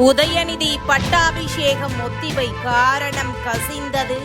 உதயநிதி பட்டாபிஷேகம் ஒத்திவை காரணம் கசிந்தது.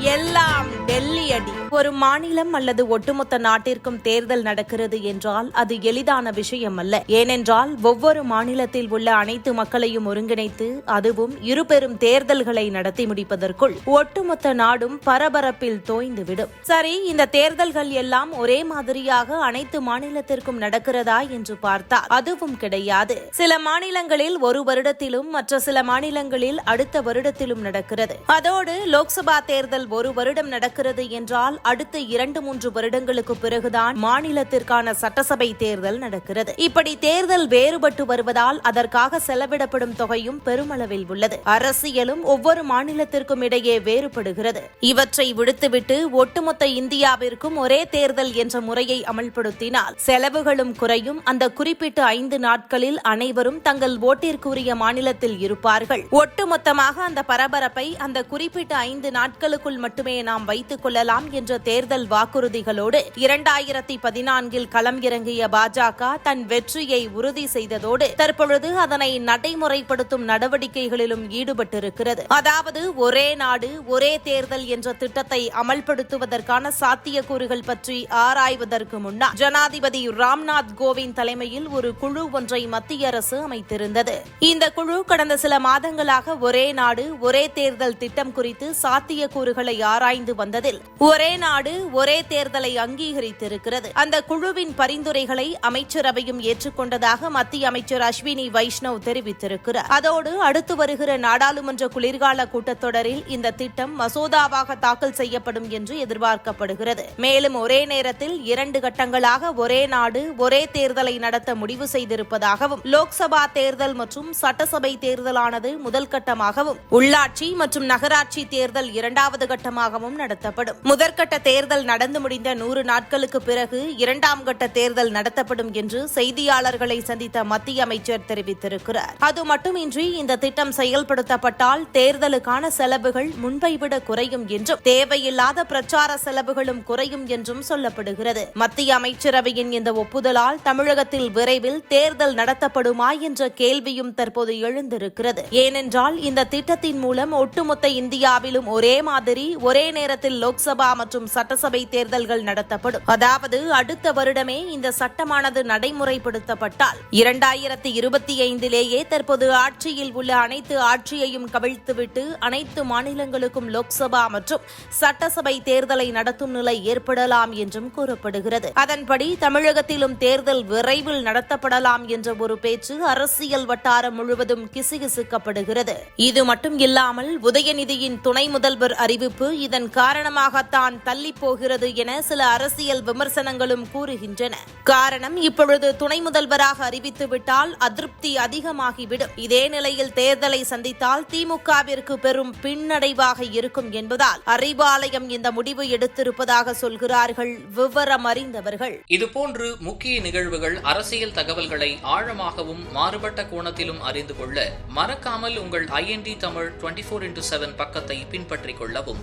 எல்லாம் டெல்லி அடி. ஒரு மாநிலம் அல்லது ஒட்டுமொத்த நாட்டிற்கும் தேர்தல் நடக்கிறது என்றால் அது எளிதான விஷயம் அல்ல ஏனென்றால் ஒவ்வொரு மாநிலத்தில் உள்ள அனைத்து மக்களையும் ஒருங்கிணைத்து அதுவும் இருபெரும் தேர்தல்களை நடத்தி முடிப்பதற்குள் ஒட்டுமொத்த நாடும் பரபரப்பில் தோய்ந்துவிடும். சரி இந்த தேர்தல்கள் எல்லாம் ஒரே மாதிரியாக அனைத்து மாநிலத்திற்கும் நடக்கிறதா என்று பார்த்தால் அதுவும் கிடையாது. சில மாநிலங்களில் ஒரு வருடத்திலும் மற்ற சில மாநிலங்களில் அடுத்த வருடத்திலும் நடக்கிறது. அதோடு லோக்சபா தேர்தல் ஒரு வருடம் நடக்கிறது என்றால் அடுத்த இரண்டு மூன்று வருடங்களுக்கு பிறகுதான் மாநிலத்திற்கான சட்டசபை தேர்தல் நடக்கிறது. இப்படி தேர்தல் வேறுபட்டு வருவதால் அதற்காக செலவிடப்படும் தொகையும் பெருமளவில் உள்ளது. அரசியலும் ஒவ்வொரு மாநிலத்திற்கும் இடையே வேறுபடுகிறது. இவற்றை விடுத்துவிட்டு ஒட்டுமொத்த இந்தியாவிற்கும் ஒரே தேர்தல் என்ற முறையை அமல்படுத்தினால் செலவுகளும் குறையும். அந்த குறிப்பிட்ட ஐந்து நாட்களில் அனைவரும் தங்கள் ஓட்டிற்குரிய மாநிலத்தில் இருப்பார்கள். ஒட்டுமொத்தமாக அந்த பரபரப்பை அந்த குறிப்பிட்ட ஐந்து நாட்களுக்குள் மட்டுமே நாம் வைத்துக் கொள்ளலாம் என்ற தேர்தல் வாக்குறுதிகளோடு இரண்டாயிரத்தி பதினான்கில் களம் இறங்கிய பாஜக தன் வெற்றியை உறுதி செய்ததோடு தற்பொழுது அதனை நடைமுறைப்படுத்தும் நடவடிக்கைகளிலும் ஈடுபட்டிருக்கிறது. அதாவது ஒரே நாடு ஒரே தேர்தல் என்ற திட்டத்தை அமல்படுத்துவதற்கான சாத்தியக்கூறுகள் பற்றி ஆராய்வதற்கு முன்னால் ஜனாதிபதி ராம்நாத் கோவிந்த் தலைமையில் ஒரு குழு ஒன்றை மத்திய அரசு அமைத்திருந்தது. இந்த குழு கடந்த சில மாதங்களாக ஒரே நாடு ஒரே தேர்தல் திட்டம் குறித்து சாத்தியக்கூறுகள் ஆராய்ந்து வந்ததில் ஒரே நாடு ஒரே தேர்தலை அங்கீகரித்திருக்கிறது. அந்த குழுவின் பரிந்துரைகளை அமைச்சரவையும் ஏற்றுக்கொண்டதாக மத்திய அமைச்சர் அஸ்வினி வைஷ்ணவ் தெரிவித்திருக்கிறார். அதோடு அடுத்து வருகிற நாடாளுமன்ற குளிர்கால கூட்டத்தொடரில் இந்த திட்டம் மசோதாவாக தாக்கல் செய்யப்படும் என்று எதிர்பார்க்கப்படுகிறது. மேலும் ஒரே நேரத்தில் இரண்டு கட்டங்களாக ஒரே நாடு ஒரே தேர்தலை நடத்த முடிவு செய்திருப்பதாகவும் லோக்சபா தேர்தல் மற்றும் சட்டசபை தேர்தலானது முதல் கட்டமாகவும் உள்ளாட்சி மற்றும் நகராட்சி தேர்தல் இரண்டாவது கட்டமாகவும் நடத்தப்படும். முதற்கட்ட தேர்தல் நடந்து முடிந்த நூறு நாட்களுக்கு பிறகு இரண்டாம் கட்ட தேர்தல் நடத்தப்படும் என்று செய்தியாளர்களை சந்தித்த மத்திய அமைச்சர் தெரிவித்திருக்கிறார். அது மட்டுமின்றி இந்த திட்டம் செயல்படுத்தப்பட்டால் தேர்தலுக்கான செலவுகள் முன்பை விட குறையும் என்றும் தேவையில்லாத பிரச்சார செலவுகளும் குறையும் என்றும் சொல்லப்படுகிறது. மத்திய அமைச்சரவையின் இந்த ஒப்புதலால் தமிழகத்தில் விரைவில் தேர்தல் நடத்தப்படுமா என்ற கேள்வியும் தற்போது எழுந்திருக்கிறது. ஏனென்றால் இந்த திட்டத்தின் மூலம் ஒட்டுமொத்த இந்தியாவிலும் ஒரே மாதிரி ஒரே நேரத்தில் லோக்சபா மற்றும் சட்டசபை தேர்தல்கள் நடத்தப்படும். அதாவது அடுத்த வருடமே இந்த சட்டமானது நடைமுறைப்படுத்தப்பட்டால் இரண்டாயிரத்தி இருபத்தி ஐந்திலேயே தற்போது ஆட்சியில் உள்ள அனைத்து ஆட்சியையும் கவிழ்த்துவிட்டு அனைத்து மாநிலங்களுக்கும் லோக்சபா மற்றும் சட்டசபை தேர்தலை நடத்தும் நிலை ஏற்படலாம் என்றும் கூறப்படுகிறது. அதன்படி தமிழகத்திலும் தேர்தல் விரைவில் நடத்தப்படலாம் என்ற ஒரு பேச்சு அரசியல் வட்டாரம் முழுவதும் கிசுகிசுக்கப்படுகிறது. இது மட்டும் இல்லாமல் உதயநிதியின் துணை முதல்வர் அறிவிப்பு அறிவிப்பு இதன் காரணமாகத்தான் தள்ளி போகிறது என சில அரசியல் விமர்சனங்களும் கூறுகின்றன. காரணம் இப்பொழுது துணை முதல்வராக அறிவித்துவிட்டால் அதிருப்தி அதிகமாகிவிடும். இதே நிலையில் தேர்தலை சந்தித்தால் திமுகவிற்கு பெரும் பின்னடைவாக இருக்கும் என்பதால் அறிவாலயம் இந்த முடிவு எடுத்திருப்பதாக சொல்கிறார்கள் விவரம் அறிந்தவர்கள் இதுபோன்று முக்கிய நிகழ்வுகள் அரசியல் தகவல்களை ஆழமாகவும் மாறுபட்ட கோணத்திலும் அறிந்து கொள்ள மறக்காமல் உங்கள் IND Tamil twenty four into seven பக்கத்தை பின்பற்றிக் கொள்ளவும்.